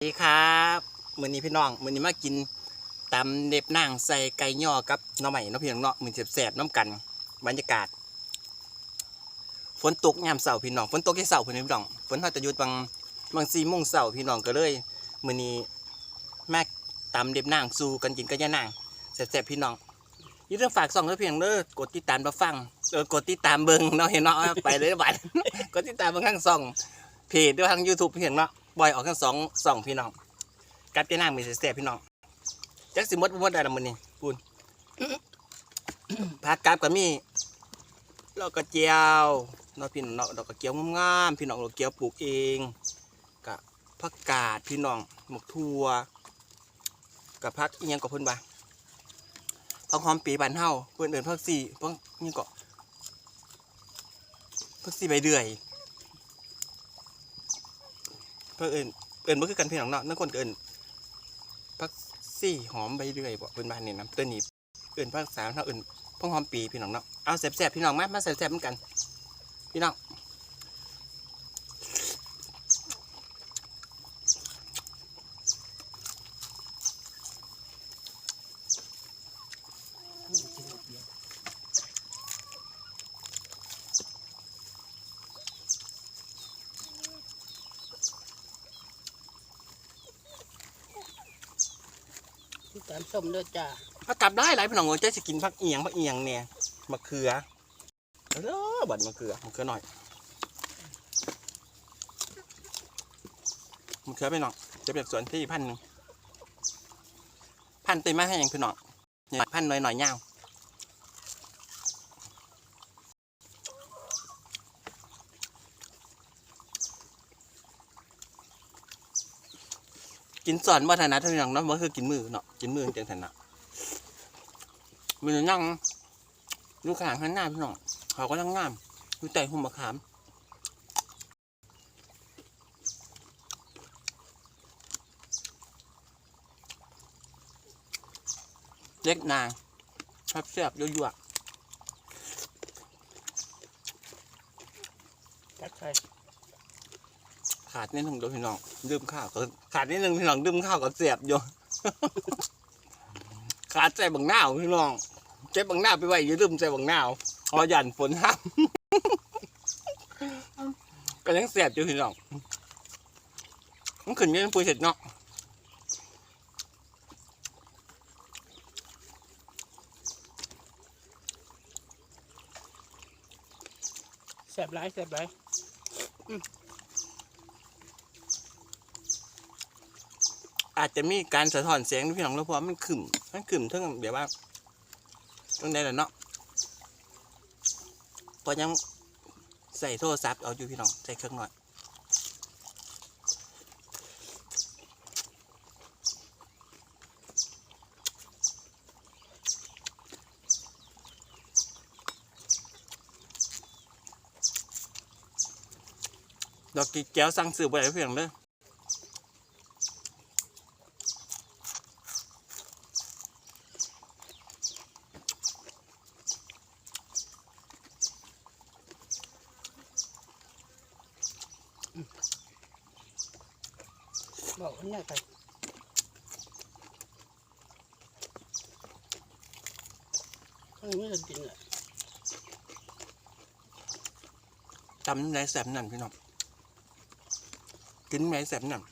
สวัสดีครับมือนี้พี่น้องมือนี้มากินตำเด็บนางใส่ไก่ย่อกับน้องใหม่น้องพี่น้องเนาะมื้อแสบน้ำกัน บรรยากาศ ฝนตกยามเสาร์พี่น้องฝนตกที่เสาร์พี่น้องฝนเขาจะหยุดบางบางสี่โมงเสาร์พี่น้องก็เลยมือนี้แม่ตำเด็บนางสู่กันกินกับย่านางแสบๆพี่น้องยี่าลืมฝากส่องด้วเพียงเด้อกดติดตามรับฟังเออกดติดตามเบิ่งเนาะเห็นเนาะไปเลยบัดกดติดตามเบิ่งข้างส่องเพจด้วยทาง YouTube เพียงเนาะ บ่อยออกทั้งสองสองพี่น้องกัดเตี้ยนางมีเสียพี่น้องจักสิมดบ่หมดได้ละมื้อนี้ปูนผักกาดก็มีดอกกระเจียวเนาะพี่น้องเนาะดอกกระเจียวงามๆพี่น้องดอกกระเจียวปลูกเองกะผักกาดพี่น้องหมกทั่วกับผักอีหยังก็เพิ่นว่าผักหอมปีบานเฮาเพิ่นเอิ้นผักซี่ผักอิหยังก็ผักซี่ใบเดือย เพื่อเอินเอินบ่คือกันพี่น้องเนาะนักคนเอินพักซี่หอมใบเรื่อยบ่เป็นบ้านนี่นะตัวนี้เอินภาคสามเท่าเอินพงหอมปีพี่น้องเนาะเอาแซ่บๆพี่น้องมามาแซ่บๆเหมือนกัน พี่น้อง ตามส้มเด้อจ้าเอากลับได้หลายพี่น้องเอ้ยจสิกินผักเอียงผักเอียงเนี่ยมะเขือเด้อบัดมะเขือมะเขือหน่อยมะเขือพี่น้องจะเป็นสวนที่พันหนึ่งพันเต็มมาให้ยังพี่น้องพันหน่อยหน่อยยาว กินสอนบ่ถนัดเท่านั้นเนาะบ่คือกินมือเนาะกินมือจังถนัดมือนั่งดูขางข้างหน้าพี่น้องเขาก็ยังงามดูใจหุ่มมะขามเล็กนางชอบแซ่บยั่วจัดใส่ๆ ขาดนิดหนึ่งเดี๋ยวพี่น้องดื่มข้าวก็ขาดนิดหนึ่งพี่น้องดื่มข้าวก็แซ่บอยู่ขาดใจบังหน้าวพี่น้องเจ็บบังหน้าไปไว้อย่าลืมใจบังหน้าเพอหยันฝนห้ามก็ยังแสบอยู่พี่น้องมันขึ้นยังปุยเสร็จเนาะแซ่บหลายแซ่บหลาย อาจจะมีการสะท้อนเสียงพี่น้องแล้วเพราะมันขึ้นมันขึ้นเท่ากับแบบว่าตรงใดล่ะเนาะพอยังใส่โทรศัพท์เอาอยู่พี่น้องใส่เครื่องหน่อยดอกกีแก้วสั่งซื้อไปเพียงเลย บอกอันนี้ไปอันนี้จะกินอะตำไรแสบนั่นพี่น้องกินไรแสบนั่น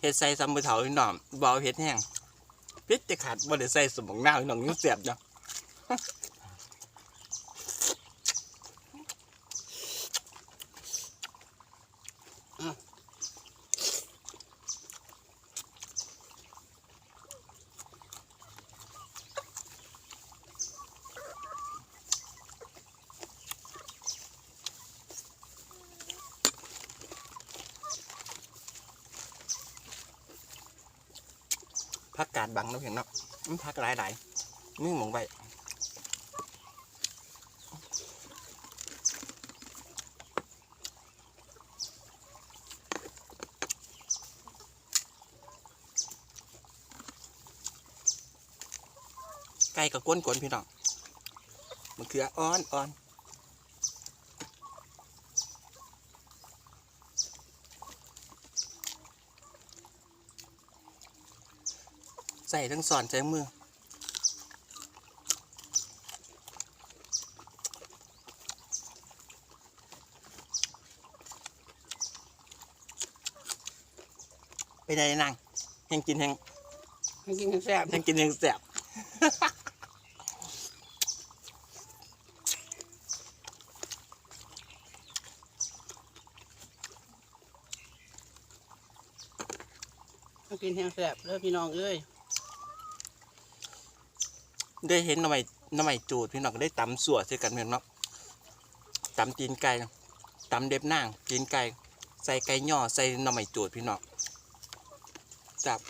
เห็ดใส่ซ้ำไปเถาพี่น้องบเอาเห็ดแห้งพิษจะขาดบ่ได้ใส่สมองหน้าพี่น้องยังเสียบเนาะ พักกาดบังน้เพียงเนาะมันพักหลายหลายนึ่หมงไปไก่กับก้นกลนพี่น้องมันคืออ้อนอ้อน ใส่ทั้งสอนใส่ทั้งมือไปได้นั่งแหงกินแหงให้กินแซ่บแหงกินแหงแสบให้กินแห้งแซ่บเด้อพี่น้องเอ้ย ได้เห็นหน่อไม้หน่อไม้จูดพี่น้องก็ได้ตำสัวใส่กันเมืองเนาะตำตีนไก่ตำเด็บนางตีนไก่ใส่ไก่ย่อใส่หน่อไม้จูดพี่น้องจับ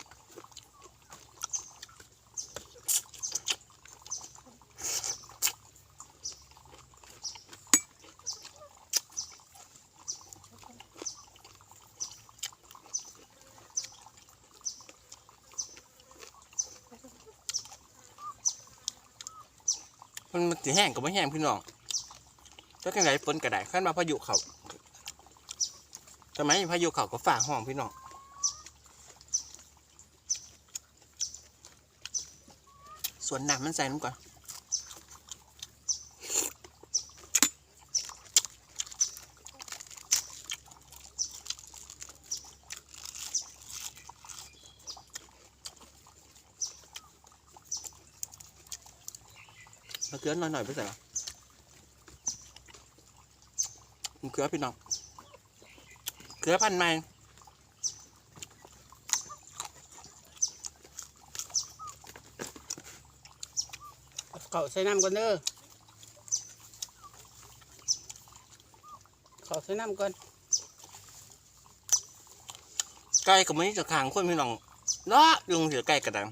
มันมันสีแห้งกับไม่แห้งพี่น้องถ้ากันไหนฝนกระไดขั้นมาพายุเขาทำไมพายุเขาก็ฝ่าห้องพี่น้องส่วนน้ำมันใส่น้ำก่อน มะเขือหน่อยหน่อยๆไปใส่ละมะเขือพี่น้องเขือพันธุ์ใหม่เขาใส่น้ำก่อนเด้อเขาใส่น้ำก่อนไก่กับมันจะขางคนพี่น้องเนาะยุงเสือไก่กระดัง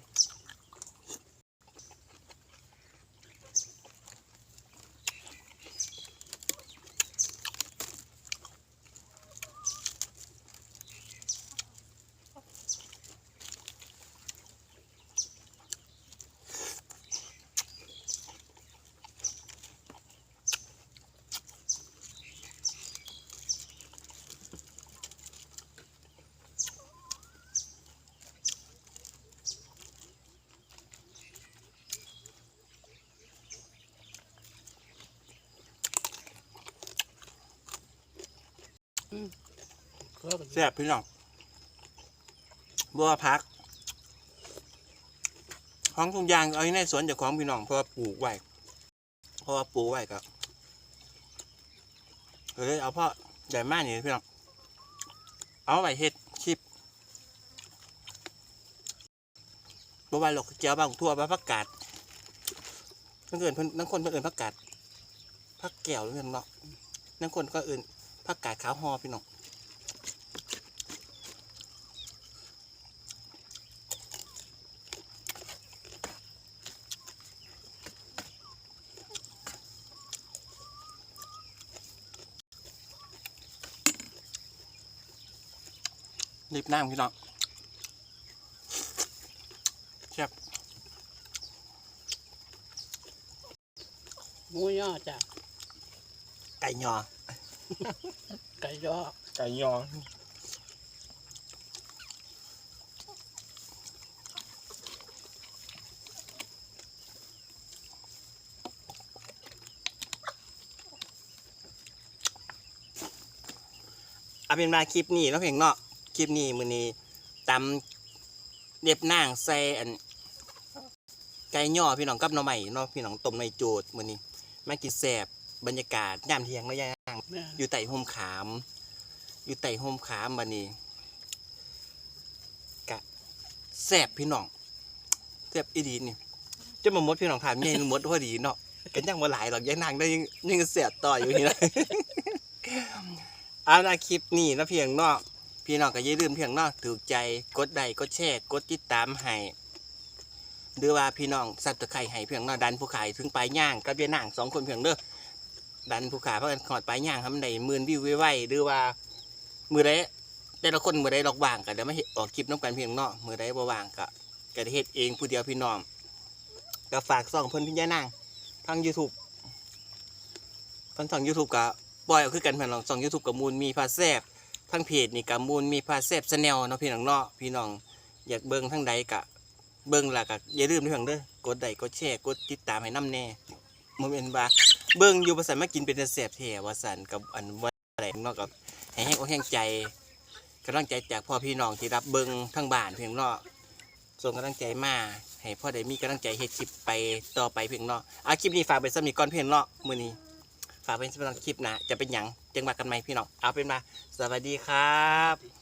แซ่บพี่น้องบัวพัก ของทุกอย่างเอาในสวนจากของพี่น้องเพราะปลูกไว้เพราะปลูกไว้ก็เฮ้ยเอาพ่อใหญ่มากนี่พี่น้องเอาไว้เฮ็ดคลิปบัวใบหลอกเจียวบางทั่วบาผักกาดเพื่อนเอื่นพนนั่งคนเพื่อนเอื่นผักกาดผักแก้วเพื่อนเนาะนั่งคนก็เอื่นผักกาดขาวหอพี่น้อง รีบน้ำพี่น้องแซ่บหมูย่อจ้ะไก่ยอ ไก่ย่อไก่ยอเอาเป็นมาคลิปนี้แล้วเพียงเนาะค ลิปนี้มือนี้ตำเด็บนางใส่อันไก่ย่อพี่น้องกับหน่อใหม่เนาะพี่น้องต้มในโจดมือนี้มากินแสบบรรยากาศยามเที่ยงแล้วย่างแม่อยู่ใต้ห่มขาม อยู่ใต้ห่มขามบันนี้กะแสบพี่น้องแสบอีดีนี่จะมาหมดพี่น้องถามเนี่ยหมดพอดีเนาะกันยังมาหลายหรอกยังนางได้ยังยังแสบต่ออยู่นี่นะเอาละคลิปนี้นะเพียงเนาะ พี่น้องก็อย่าลืมเพียงนาะถูกใจกดไลค์กดแชร์กดติดตามให้หรือว่าพี่น้องสับตะไคร้ให้เพียงนาะดันผู้ขายถึงปลายย่างกับเบียนางสองคนเพียงเด้อดันผู้ขาเพราะกันขอดปลายย่างทำในหมื่นวิวไว้ๆหรือว่ามือใดแต่ละคนมือใดดอกว่างก็เดี๋ยวไม่เฮ็ดออกคลิปน้ำกันเพียงนาะมือใดบ่ว่างก็ก็ได้เฮ็ดเองผู้เดียวพี่น้องก็ฝากส่องเพิ่อนพี่ย่านางทาง YouTube ทางช่อง YouTube ก็ปล่อยเอาคือกันเพิ่นลองช่อง YouTube กับมูลมีพาแซบ ทางเพจนี่ก็มูลมีพาแซบ Channel เนาะพี่น้องเนาะพี่น้องอยากเบิ่งทางใดก็เบิ่งล้วก็อย่าลืมด้อพี่น้องเด้อกดไลค์กดแชร์กดติดตามให้น้ำแน่บ่แม่นว่าเบิ่งอยู่ว่าซั่นมากินเป็นแต่แซ่บแท้ว่าซั่นกับอันว่าอะไรเนาะก็ให้แห้งอกแห้งใจกำลังใจจากพ่อพี่น้องที่รับเบิ่งทางบ้านเพียงเนาะส่งกำลังใจมาให้พ่อได้มีกำลังใจเฮ็ดคลิปไปต่อไปเพียงเนาะอาคลิปนี้ฝากไปสำหรับก่อนเพียงเนาะมื้อนี้ ฝากเป็นสำหรับคลิปหนะจะเป็นหยังจังหวะกันไหมพี่น้องเอาเป็นมาสวัสดีครับ